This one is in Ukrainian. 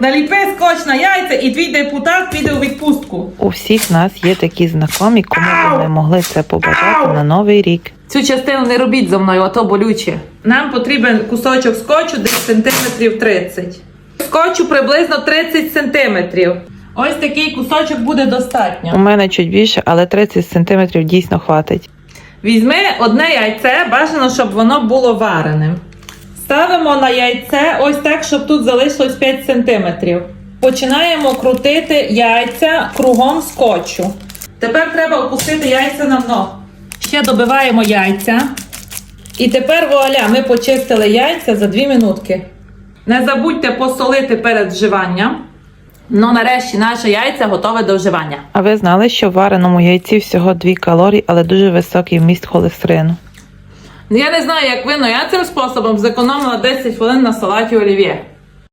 Наліпи скотч на яйця і твій депутат піде у відпустку. У всіх нас є такі знайомі, кому б ми могли це побажати на новий рік. Цю частину не робіть зо мною, а то болюче. Нам потрібен кусочок скотчу десь сантиметрів 30. Скотчу приблизно 30 сантиметрів. Ось такий кусочок буде достатньо. У мене чуть більше, але 30 см дійсно хватить. Візьми одне яйце, бажано, щоб воно було вареним. Ставимо на яйце ось так, щоб тут залишилось 5 сантиметрів. Починаємо крутити яйця кругом скотчу. Тепер треба опустити яйця на дно. Ще добиваємо яйця. І тепер вуаля, ми почистили яйця за 2 минутки. Не забудьте посолити перед вживанням. Ну, нарешті наше яйця готове до вживання. А ви знали, що в вареному яйці всього 2 калорії, але дуже високий вміст холестерину? Я не знаю, як ви, але я цим способом зекономила 10 хвилин на салаті олів'є.